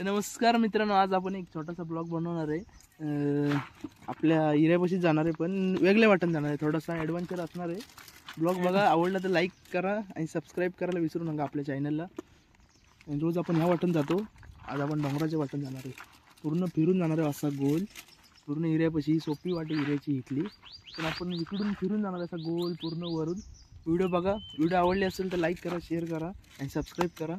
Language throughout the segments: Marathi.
तर नमस्कार मित्रांनो आज आपण एक छोटासा ब्लॉग बनवणार आहे. आपल्या हिऱ्यापाशी जाणार आहे पण वेगळ्या वाटण जाणार आहे. थोडासा ॲडव्हेंचर असणार आहे. ब्लॉग बघा आवडला तर लाईक करा आणि सबस्क्राईब करायला विसरू नका आपल्या चॅनलला आणि रोज आपण ह्या वाटण जातो. आज आपण डोंगराच्या वाटण जाणार आहे. पूर्ण फिरून जाणार आहे असा गोल. पूर्ण हिऱ्यापाशी सोपी वाटे हिऱ्याची इथली. पण आपण इकडून फिरून जाणार आहे असा गोल पूर्ण वरून. व्हिडिओ बघा. व्हिडिओ आवडले असेल तर लाईक करा शेअर करा आणि सबस्क्राईब करा.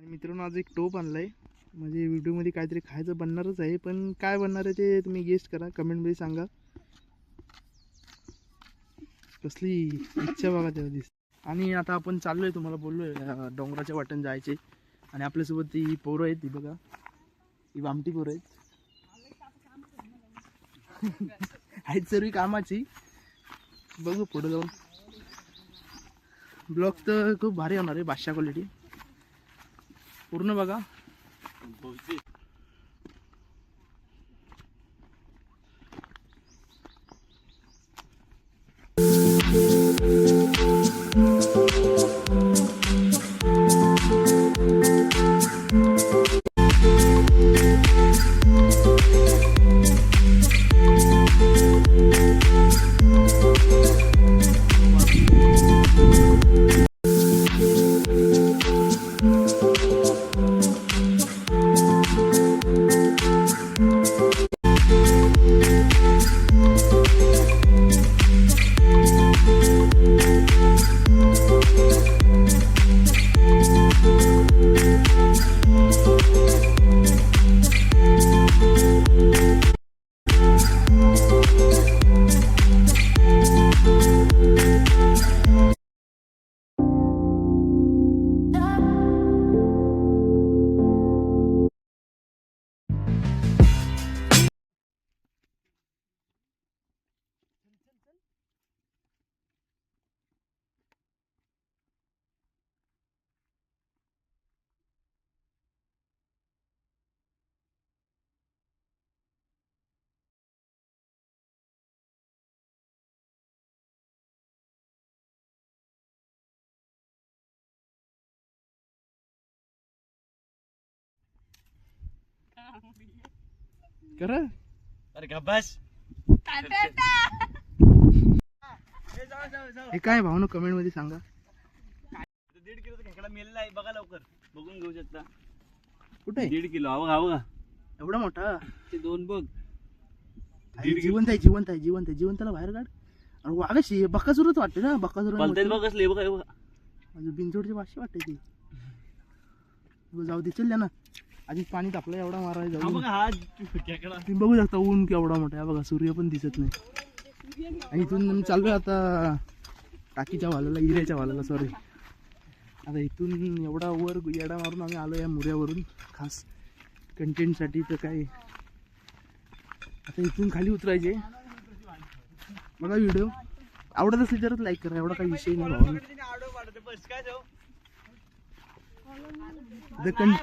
आणि मित्रांनो आज एक टोप आणलाय. म्हणजे व्हिडिओमध्ये काहीतरी खायचं बनणारच आहे पण काय बनणार आहे ते तुम्ही गेस्ट करा. कमेंटमध्ये सांगा. कसली इच्छा बघा तेव्हा दिस आणि आता आपण चाललो आहे तुम्हाला बोललो आहे डोंगराच्या वाटण जायचे. आणि आपल्यासोबत ती पोरं आहेत ती बघा. ही वामटी पोरं आहेत. आहेत सर्व कामाची. बघू पुढे जाऊन. ब्लॉग तर खूप भारी होणार आहे बादशा क्वालिटी पूर्ण बघा. करा. अरे गब्बास. हे काय भावनो? कमेंटमध्ये सांगा. दीड किलोचा खेकडा मेलेला आहे. बघा लवकर. बघून घेऊ शकता. कुठे? आहे? दीड किलो. हा बघा हा बघा. एवढा मोठा? ते दोन बघ. जिवंत आहे जिवंत आहे जिवंत आहे. जिवंताला बाहेर काढ. आणि वागाशी बक्कासुरच वाटते ना? बक्कासुर बघ कसले बघा हे बघा. बिनचोडची भाषा वाटते ती. जाऊ दे चल ना. आधी पाणी तापलं एवढा मारा हा जाऊ बघा हा तुम्ही बघू शकता ऊन केवढा मोठा आहे. बघा सूर्य पण दिसत नाही. आणि इथून आम्ही चाललोय आता टाकीच्या वालाला इऱ्याच्या वालाला सॉरी आता इथून एवढा वर येडा मारून आम्ही आलो या मुऱ्यावरून. खास कंटेंटसाठी तर काय. आता इथून खाली उतरायचे. बघा व्हिडिओ आवडत असेल तरच लाईक करा. एवढा काही विषय नाही भावा.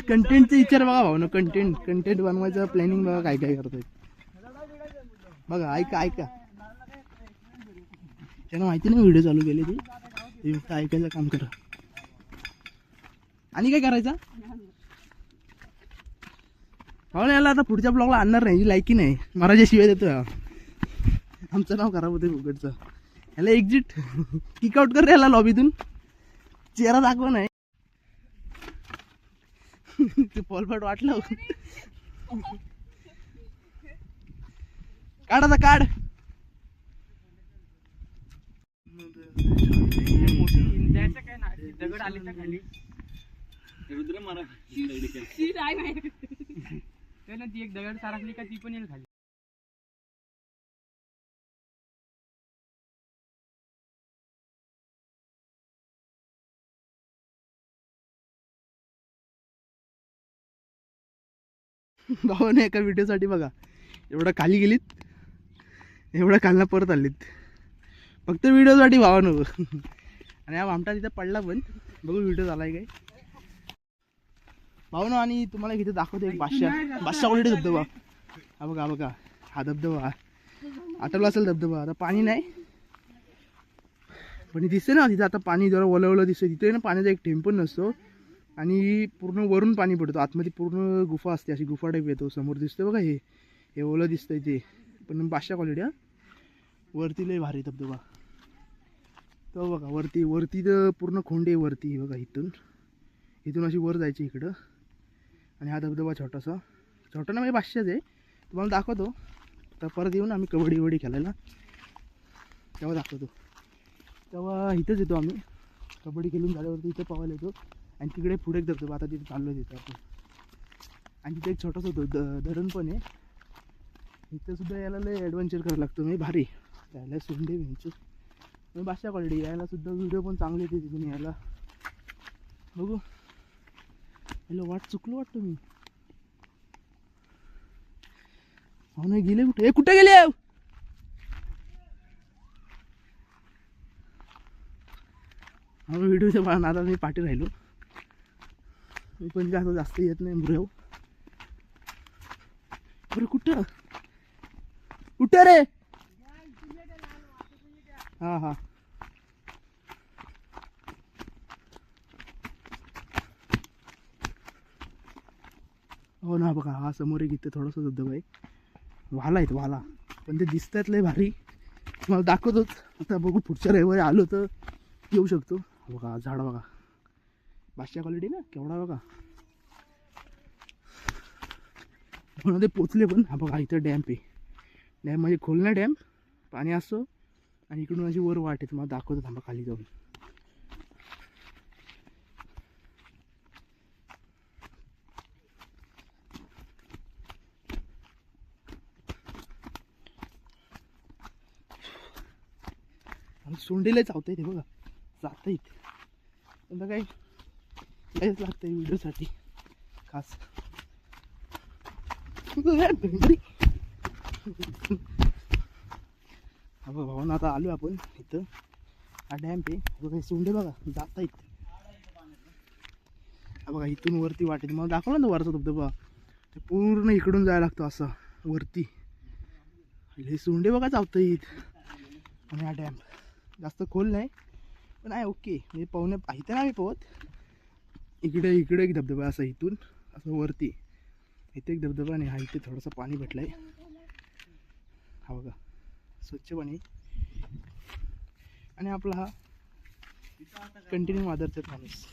कंटेंटचा विचार बघा भाऊ ना कंटेंट कंटेंट बनवायचं प्लॅनिंग बघा काय काय करतोय. बघा ऐका ऐका. त्यांना माहिती नाही व्हिडिओ चालू केले ते फक्त ऐकायचं काम करा. आणि काय करायचं? भाऊ याला आता पुढच्या ब्लॉगला आणणार नाही ही लायकी नाही. महाराजा शिवाय देतो आमचं नाव खराब होतं फुकटचं. ह्याला एक्झिट किकआउट कर याला लॉबीतून चेहरा दाखव नाही पॉलपट वाटलं काढ काढ दगड आले का खाली रुद्र मारा ती एक दगड सारखली का ती पण येईल खाली भावाने एका व्हिडिओसाठी बघा एवढं खाली गेलीत एवढं खालना परत आलीत फक्त व्हिडिओसाठी भावानं आणि हा आमटा तिथं पडला पण बघू व्हिडिओ झालाय काय. भाऊ ना आणि तुम्हाला इथे दाखवतो एक बादशाह बादशा क्वालिटी धबधबा. हा बघा हा बघा हा धबधबा. आटवला असेल धबधबा आता पाणी नाही. पण दिसते ना तिथे आता पाणी जरा ओलवलं दिसतं तिथे ना पाण्याचा एक टेम्पो नसतो. आणि पूर्ण वरून पाणी पडतो. आतमध्ये पूर्ण गुफा असते. अशी गुफा टाईप येतो. समोर दिसतं बघा हे. हे ओलं दिसतंय ते. पण पाचशा क्वालिटी हा? वरती लय भारी धबधबा तो बघा वरती. वरती तर पूर्ण खोंडे वरती बघा इथून. इथून अशी वर जायची इकडं. आणि हा धबधबा छोटासा. छोटा ना म्हणजे पाचशेच आहे. तुम्हाला दाखवतो. तर परत येऊन आम्ही कबड्डी वबड्डी खेळायला. तेव्हा दाखवतो. तेव्हा इथंच येतो आम्ही. कबड्डी खेळून झाल्यावरती इथं पाहायला येतो. आणि तिकडे पुढे एक धबधबा आता तिथे चाललो तिथं आपण. आणि तिथे एक छोटासा ध धरण पण आहे. इथंसुद्धा यायला लय ॲडव्हेंचर करायला लागतो. मी भारी. त्याला सुंडे व्हायचं मी बादशा क्वालिटी यायलासुद्धा व्हिडिओ पण चांगले येते तिथून यायला. बघू. हॅलो वाट चुकलो वाटतो मी. हो नाही गेले कुठे? ए कुठे गेले? व्हिडिओच्या पण आता मी पाठी राहिलो. मी पण जास्त जास्त येत नाही मुरेव बरं कुठं? कुठं रे? हा हा. हो ना बघा हा समोर एक इथे थोडंसं धबधबा आहे. वाला आहेत वाला. पण ते दिसतात लय भारी. तुम्हाला दाखवतोच. आता बघू पुढच्या रविवारी आलो तर येऊ शकतो. बघा झाड बघा. बादशा क्वालिटी ना? केवढा बघा. म्हणून ते पोचले पण? हा बघा इथं डॅम्प आहे. डॅम म्हणजे खोलना डॅम पाणी असतो आणि इकडून अशी वर वाट आहे. तुम्हाला दाखवतो थांबा खाली जाऊन. सोंडेला चावता येते बघा. जाता येते आता काय? हेच लागतं व्हिडिओसाठी खास हा बघा भावना आता आलो आपण इथं हा डॅम्प आहे बघा सोंडे बघा जाता इथं बघा इथून वरती वाटेल मला दाखवलं ना वरचा धबधबा ते पूर्ण इकडून जायला लागतो असा वरती हे सोंडे बघा चावता येत आणि हा डॅम्प जास्त खोल नाही पण आहे ओके म्हणजे पाहुणे इथं नाही पोहत इकडे इकडे एक धबधबा असा इथून असं वरती. इथे एक धबधबा आणि हा इथे थोडंसं पाणी भेटलं आहे हा बघा स्वच्छ पाणी. आणि आपला हा कंटिन्यू मादरचा माणूस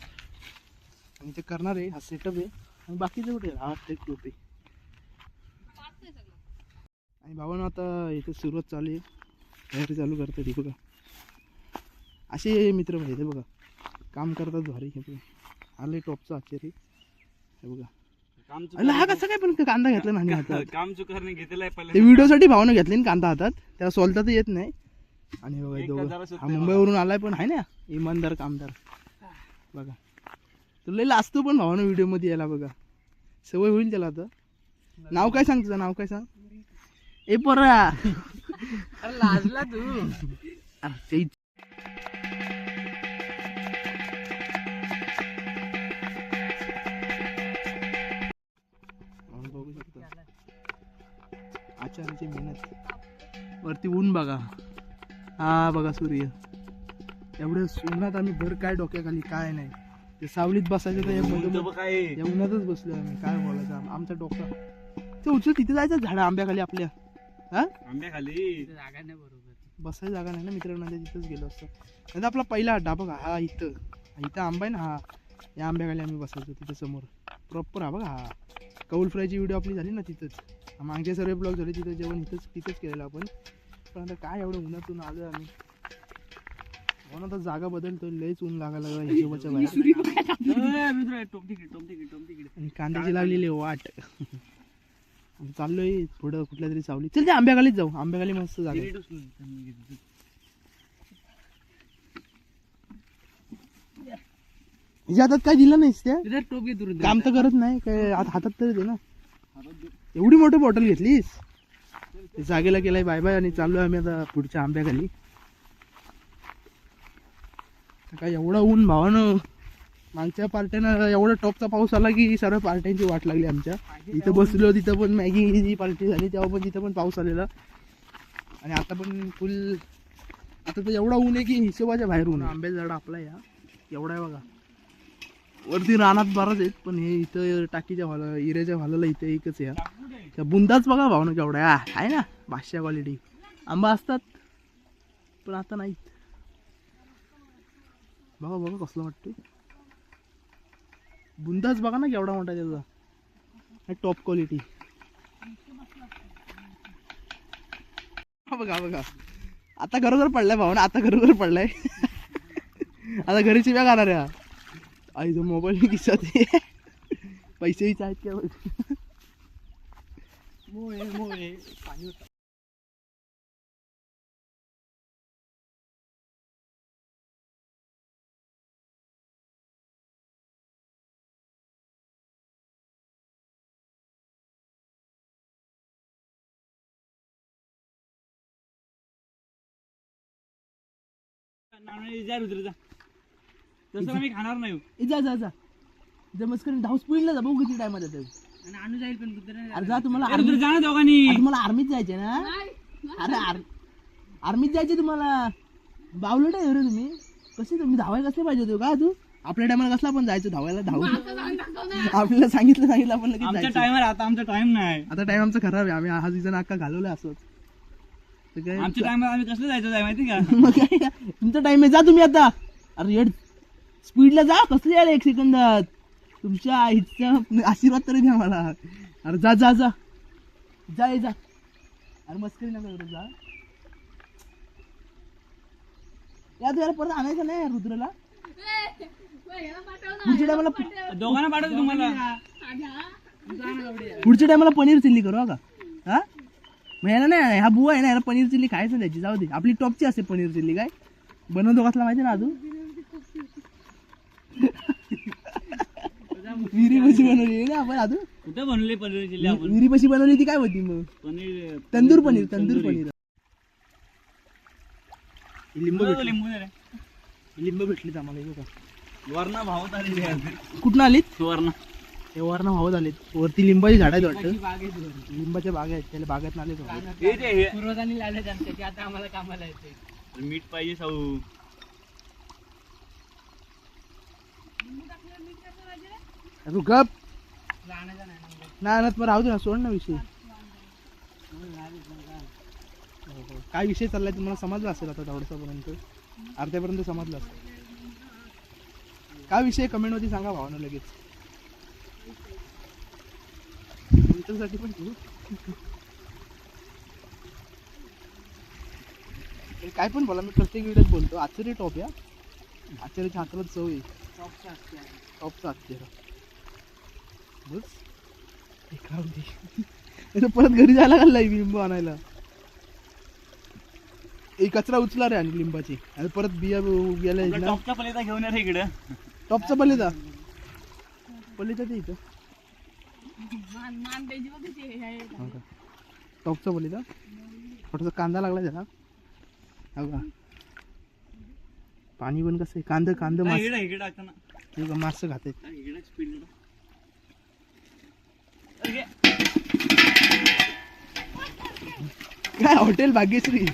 आणि ते करणार आहे हा सेटअप आहे. आणि बाकीचं कुठे हा ते टोपे. आणि भावानं आता इथे सुरुवात चालू आहे. तयारी चालू करतात हे बघा. असे मित्र पाहिजे बघा. काम करतात भारी हे बघा. आले टॉपचा आश्चर्य हे बघा. अरे हा कसं काय पण कांदा घेतला नाही हातात. काम चुकारने घेतलेलं आहे ते व्हिडिओसाठी भावनं घेतले ना कांदा हातात. त्याला सोलता तर येत नाही. आणि बघा हे दोघं. हा मुंबईवरून आलाय पण आहे ना? इमानदार कामदार. बघा. तुला लई लाजतो पण भावानं व्हिडिओमध्ये यायला बघा. सवय होईल त्याला आता. नाव काय सांग तुझं? नाव काय सांग? ए पोरा. अरे लाजला तू आचार्याची मेहनत. वरती ऊन बघा. हा बघा सूर्य. एवढ्या उन्हात आम्ही भर काय डोक्याखाली काय नाही. ते सावलीत बसायचं तर या उन्हातच बसलोय आम्ही काय बोलायचं आम- आमचा डोका ते उचल तिथे जायचं झाड आंब्याखाली आपल्या. हा? आंब्या खाली तिथं जागा नाही बरोबर. बसायची जागा नाही ना मित्रांना ते तिथंच गेलो असतो. नाही आपला पहिला अड्डा बघा हा इथं. इथं आंबा आहे ना हा. या आंब्याखाली आम्ही बसायचो तिथं समोर. प्रॉपर हा बघा हा. कौल फ्रायची व्हिडिओ आपली झाली ना तिथंच. मागचे सर्व ब्लॉग झाले तिथं जेवण इथंच तिथंच केलेलं आपण. पण आता काय एवढं उन्हातून आलो आम्ही. म्हणून आता जागा बदलतो लयच ऊन लागायला लागला हिशोबाच्या बाहेर. ए, मित्र, टोप तिकडे टोप तिकडे टोप तिकडे आणि कांद्याची लागलेली वाट. चाललोय पुढं कुठल्या तरी चावली चल ते आंब्याखालीच जाऊ. आंब्याखाली मस्त जागा हातात काय दिलं नाहीस त्या? टोप काम तर करत नाही काय आता हातात तरी दे ना. एवढी मोठी बॉटल घेतलीस? ते जागेला गेलाय बाय बाय आणि चाललो आम्ही आता पुढच्या आंब्याखाली. तर काय एवढा ऊन भावानं. मागच्या पार्ट्यानं एवढा टॉपचा पाऊस आला की सर्व पार्ट्यांची वाट लागली आमच्या. इथं बसलो तिथं पण मॅगी पार्टी झाली तेव्हा पण तिथं पण पाऊस आलेला. आणि आता पण फुल आता तर एवढा ऊन आहे की हिशोबाच्या बाहेर ऊन आंब्याचा झाड आपला या. एवढा आहे बघा. वरती रानात बराच आहेत पण हे इथं टाकीच्या भाला इऱ्याच्या भालाला इथं एकच आहे त्या बुंदाच बघा भाऊ ना केवढा आहे. ना बादशा क्वालिटी आंबा असतात पण आता नाहीत. बघा बघा कसलं वाटतं बुंदाच बघा ना केवढा मोठा त्याचा. टॉप क्वालिटी बघा बघा. आता घरोघर पडलाय भाऊ ना आता घरोघर पडलाय. आता घरीची बॅग आणणार आहे हा. आई तो मोबाईल मी खिशात आहे. पैसेही आहेत का बघ मोळे मोळे पाणी नारळ जा रुद्र जा। तसं मी खाणार नाही. ए, जा जा जा. जा मस्करी धाव स्पीडला जा बघू किती टाइम जाते आणि आणू जाईल पण कुत्रा नाही अरे जा तुम्हाला रुद्र army- दोघांनी. अरे तुम्हाला आर्मीत जायचे ना? अरे आर आर्मीत जायचे तुम्हाला. बावलट आहे रे तुम्ही. कसे तुम्ही धावायला कसले पाहिजे होते का तू? आपल्या टायमाला कसला पण जायचं धावायला? धावू आपल्याला सांगितलं सांगितलं आपण लगेच जायचं. टायमर आता आमचा टाइम नाही. आता टाइम आमचा खराब आहे. आम्ही हा सीझन अख्खा घालवला असंच. तर काय? आमच्या टायमर आम्ही कसलं जायचं जाय माहिती का? मग काय? का? तुमचा टाइम आहे. जा तुम्ही आता. अरे येड. स्पीडला जा कसले यायला एक सेकंदात? तुमच्या आईचा आशीर्वाद तरी द्या मला. अरे जा जा जा. जा ये जा. अरे मस्करी नका करू जा. या तू याला परत आणायचं नाही रुद्रला? पुढच्या टायमाला दोघांना पाठवतो तुम्हाला. पुढच्या टायमाला पनीर चिल्ली करू का? हा? मग याला नाही हा बुवा आहे ना याला पनीर चिल्ली खायचं त्याची जाऊ दे. आपली टॉपची असते पनीर चिल्ली काय? बनवतो कसला माहिती ना अजून? विहिरी कशी बनवली. ना आपण अजून कुठे बनवले पनीर जिल्हे आपण? विहिरी कशी बनवली ती काय होती मग? पनीर तंदूर पनीर तंदूर. पनीर. लिंबू भेटली. लिंबू. लिंबू भेटलीत आम्हाला हे बघा. वरणा भावत आलेली आहे कुठून आलीत? सुवर्ण हे वरनं भावत आलेत. वरती लिंबाची झाड आहेत वाटतं. लिंबाच्या बाग आहेत त्याला बागेत. हे हे. पूर्वजांनी लावले आता आम्हाला कामाला येते मीठ पाहिजे साऊ. तू गप नाही आणत मग राहू दे ना सोड ना विषय. काय विषय चाललाय तुम्हाला समजला असेल आता थोडसापर्यंत अर्ध्यापर्यंत समजलं असेल. काय विषय कमेंटमध्ये सांगा भावना लगेच. तुमच्यासाठी पण हे काय पण बोला मी प्रत्येक व्हिडिओत बोलतो. आश्चर्य टॉप या आश्चर्याच्या हाताला चव आहे. Shops असते. टॉपचा आश्चर्य बस. हे खाऊ परत घरी जायला घालला लिंबू आणायला. एक कचरा उचला रे आणि लिंबाची. आणि परत बिया ना टॉपचा पलेता घेऊन या रे इकडे. टॉपचा पल्लेचा पल्लेचा ते इथं. हे टॉपचा पल्लेचा थोडासा कांदा लागला त्याला हो का? पाणी पण कसं आहे? कांदा कांदा मास इकडे इकडे टाकताना. हे का मासं खाते. काय hotel Bhagyashree?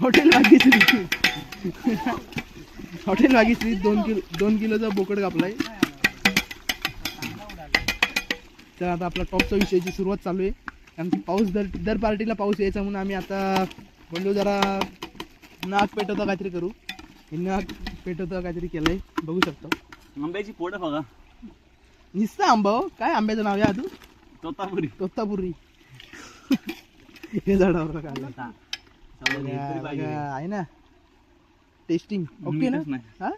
Hotel Bhagyashree. Hotel Bhagyashree दोन किलो दोन किलोचा बोकड कापलाय. तर आता आपला टॉपच्या विषयाची सुरुवात चालू आहे. कारण की पाऊस दर दर पार्टीला पाऊस यायचा म्हणून आम्ही आता बोललो जरा नाक पेटवता काहीतरी करू. हे नाक पेटवता काहीतरी केलंय. बघू शकतो. आंब्याची पोट बघा. निसतं आंबा हो. काय आंब्याचं नाव आहे अजून? तोतापुरी. तोत्तापुरी हे झाडावर काढलं. आहे ना? टेस्टिंग ओके ना. हा?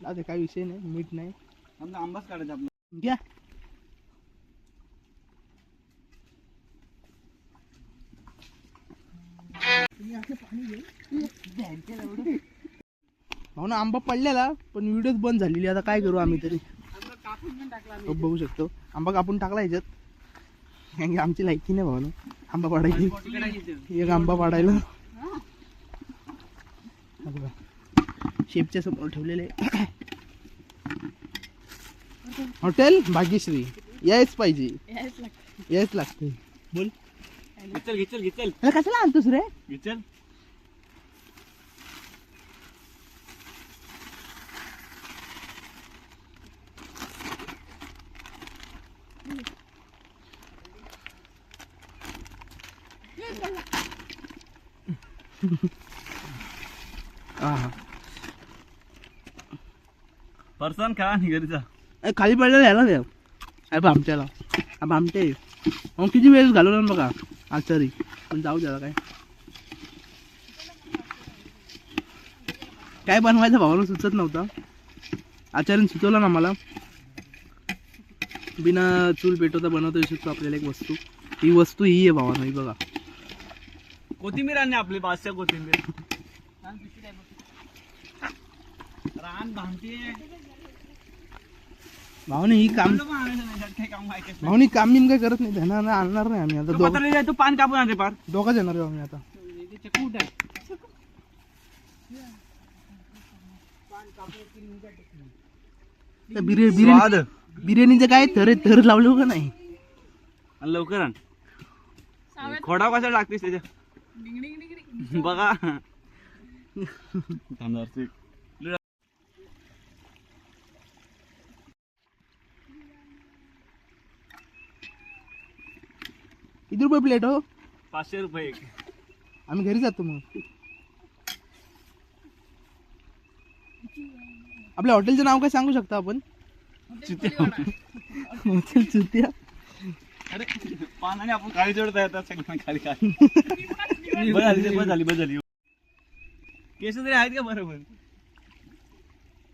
दे, काही विषय नाही. मीठ नाही. आमचा आंबाच काढायचा आपला. घ्या. हो ना आंबा पडलेला पण व्हिडिओच बंद झालेली. आता काय करू आम्ही तरी? बघू शकतो. आंबा कापून टाकला ह्याच्यात कारण की आमची लायकी नाही भाऊ आंबा पाडायची. एक आंबा पाडायला. हा बघा. शेपच्या समोर ठेवलेले. हॉटेल भाग्यश्री. यायच पाहिजे. यायच लागतं. बोल. घेचल घेचल घेचल. कशाला आणतोस रे? घेचल. फरसान खा आणि घरी जा. ए, खाली पडलेलं यायला द्या अरे आमच्याला. अब आमटे मग किती वेळ घालवला ना बघा. आचारी पण जाऊ द्या काय. काय बनवायचं भावाला सुचत नव्हतं. आचार्याने सुचवलं ना मला. बिना चूल पेटवता बनवता येऊ शकतो आपल्याला एक वस्तू. ही वस्तू ही आहे भावानं ही बघा. कोथिंबीर. आणि आपली पाचशे कोथिंबीर रान भांगतीये भावाने ही काम काही काम बिम काय करत नाही. त्यांना ना आणणार नाही आम्ही आता तो दोघ. पान कापून आणते पार. दोघंच येणार आहे आम्ही आता. ते कुठ आहे. त्या बिर्या बिर्याणी बिर्याणीचं काय थर थर लावलं का नाही? आणि लवकर आण. खोडा कसा लागतेस त्याच्या. बघा. किती रुपये प्लेट हो? पाचशे रुपये एक. आम्ही घरी जातो मग. आपल्या हॉटेलचं नाव काय सांगू शकता आपण? हॉटेल चुत्या अरे पानाने आपण खाली जोडता येतात सगळं खाली खाली. बस झाली बस झाली बस झाली. केस तरी आहेत का बरोबर?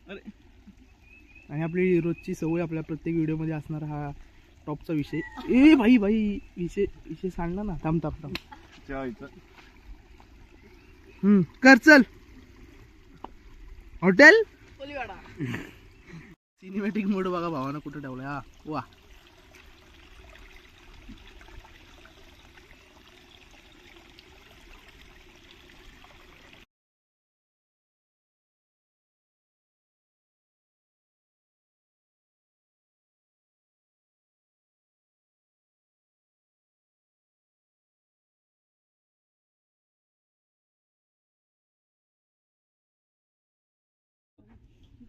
अरे. आणि आपली रोजची सवय आपल्या प्रत्येक व्हिडिओमध्ये असणारा हा टॉपचा विषय. ए भाई भाई विषय विषय सांगला ना थांब थांब थांब. हम्म, कर चल. हॉटेल? कोलीवाडा. सिनेमॅटिक मोड बघा भावानं कुठं ठेवलाय हा. वा.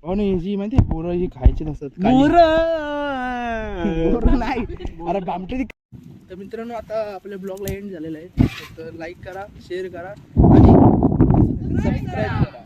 हो नाही जी माहिती पोरं ही खायची नसतात काली. मोर पोरं नाही. अरे बामटे तर मित्रांनो आता आपल्या ब्लॉगला एंड झालेला आहे. तर लाईक करा शेअर करा आणि सबस्क्राईब करा.